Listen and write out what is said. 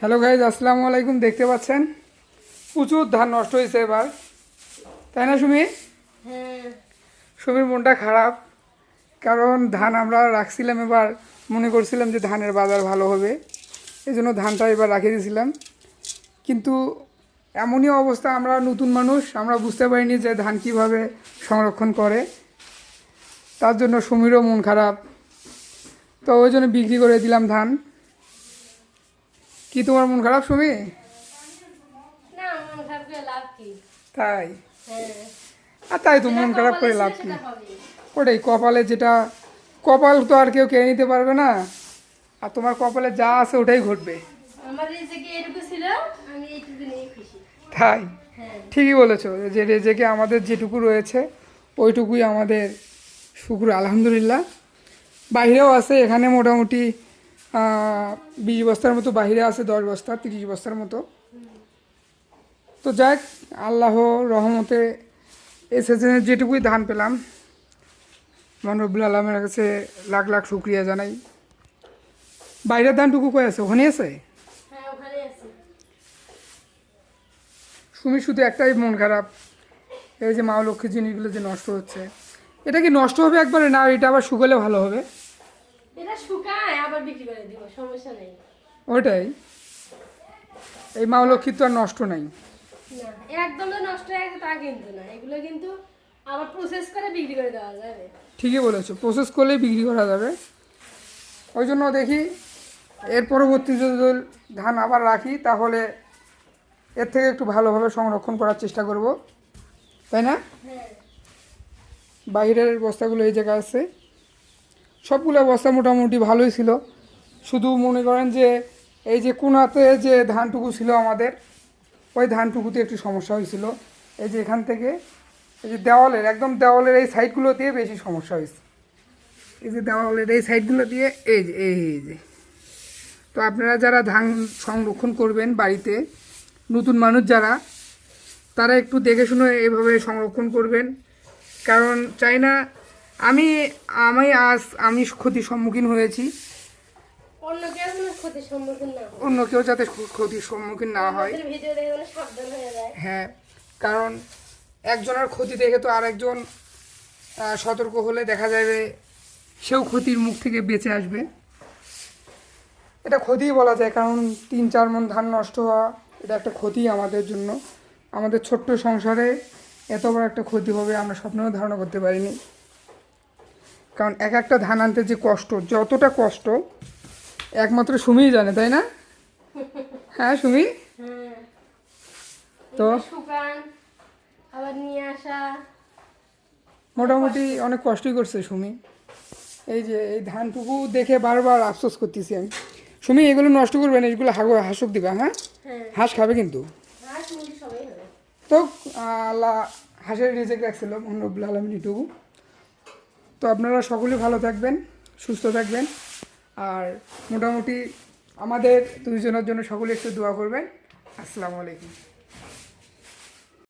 Hello guys আসসালামু আলাইকুম দেখতে পাচ্ছেন? প্রচুর ধান নষ্ট হয়েছে এবার। তাই না সুমি? হ্যাঁ। সুমির মনটা খারাপ কারণ ধান আমরা রাখছিলাম এবার মনে করছিলাম যে ধানের বাজার ভালো হবে। এই জন্য ধানটা এবার রাখে দিয়েছিলাম। কিন্তু এমনই অবস্থা আমরা নতুন মানুষ আমরা বুঝতে পারিনি যে ধান কীভাবে সংরক্ষণ করে। তার জন্য সুমিরও মন খারাপ। তো ওই জন্য বিক্রি করে দিলাম ধান। কি তোমার মন খারাপ সুমি? না মন খারাপ করে লাভ কি? তাই? হ্যাঁ। আর তাই তো মন খারাপ করে লাভ কি? ওটাই কপালে যেটা কপাল তো আর কেউ কেড়ে নিতে পারবে না। আর তোমার কপালে যা আছে ওটাই ঘটবে। আমার রেজেকে এটুকু ছিল আমি এইটুকু নিয়ে খুশি। তাই? হ্যাঁ। ঠিকই বলেছ যে রেজেকে আমাদের যেটুকু রয়েছে ওইটুকুই আমাদের শুক্র আলহামদুলিল্লাহ। বাইরেও আছে এখানে মোটামুটি বিশ বস্তার মতো বাইরে আছে দশ বস্তা তিরিশ বস্তার মতো। তো যাক আল্লাহ রহমতে এই সিজনে যেটুকুই ধান পেলাম। মনরবুল আলমের কাছে লাখ লাখ শুক্রিয়া জানাই। বাইরের ধানটুকু কই আছে? ওখানে আছে? হ্যাঁ সুমি শুধু একটাই মন খারাপ। এই যে মা লক্ষ্মীর জিনিসগুলো যে নষ্ট হচ্ছে। এটা কি নষ্ট হবে একবারে? না এটা আবার শুকালে ভালো হবে। এটা আবার বিক্রি করে দিব সমস্যা নেই। ওইটাই। এই মা লক্ষ্মীর তো আর নষ্ট নাই। না একদম নষ্ট হয়ে গেছে তা কিন্তু না এগুলো কিন্তু আবার প্রসেস করে বিক্রি করে দেওয়া যাবে। ঠিকই বলেছ প্রসেস করলেই বিক্রি করা যাবে। ওই জন্য দেখি এর পরবর্তী যদি ধান আবার রাখি তাহলে এর থেকে একটু ভালোভাবে সংরক্ষণ করার চেষ্টা করব। তাই না? হ্যাঁ। বাইরের বস্তাগুলো এই জায়গায় আছে। সবগুলো অবস্থা মোটামুটি ভালোই ছিল। শুধু মনে করেন যে, এই যে কোনাতে যে ধানটুকু ছিল আমাদের, ওই ধানটুকুতে একটু সমস্যা হয়েছিল। এই যে এখান থেকে, এই যে দেওয়ালের, একদম দেওয়ালের এই সাইডগুলো দিয়ে বেশি সমস্যা হয়েছে। এই যে দেওয়ালের এই সাইডগুলো দিয়ে, এই যে এই যে। তো আপনারা যারা ধান সংরক্ষণ করবেন বাড়িতে, নতুন মানুষ যারা, তারা একটু দেখে শুনে এইভাবে সংরক্ষণ করবেন। কারণ চাই না আমি আমি আজ আমি ক্ষতির সম্মুখীন হয়েছি। অন্য কেউ যেন ক্ষতির সম্মুখীন না অন্য কেউ যাতে ক্ষতির সম্মুখীন না হয়। হয়ে হ্যাঁ কারণ একজনের ক্ষতি দেখে তো আরেকজন সতর্ক হলে দেখা যাবে সেও ক্ষতির মুখ থেকে বেঁচে আসবে। এটা ক্ষতিই বলা যায় কারণ তিন চার মন ধান নষ্ট হওয়া এটা একটা ক্ষতি আমাদের জন্য। আমাদের ছোট্ট সংসারে এত বড় একটা ক্ষতি হবে আমরা স্বপ্নেও ধারণা করতে পারিনি। কারণ এক একটা ধান আনতে যে কষ্ট যতটা কষ্ট একমাত্র সুমিই জানে তাই না? হ্যাঁ সুমি? তো? আবার নিয়ে আসা। মোটামুটি অনেক কষ্টই করছে সুমি। এই যে এই ধানটুকু দেখে বারবার আফসোস করতেছি আমি। সুমি এগুলো নষ্ট করবে না এগুলো হাগো হাসুক দিবা হ্যাঁ? হ্যাঁ। হাঁস খাবে কিন্তু। তো আল্লাহ হাঁসের রিজেক্ট রাখছিল মহানবুল আলমিন এটুকু। তো আপনারা সকলে ভালো থাকবেন, সুস্থ থাকবেন। আর মোটামুটি আমাদের দুইজনের জন্য সকলে একটু দোয়া করবেন। আসসালামু আলাইকুম।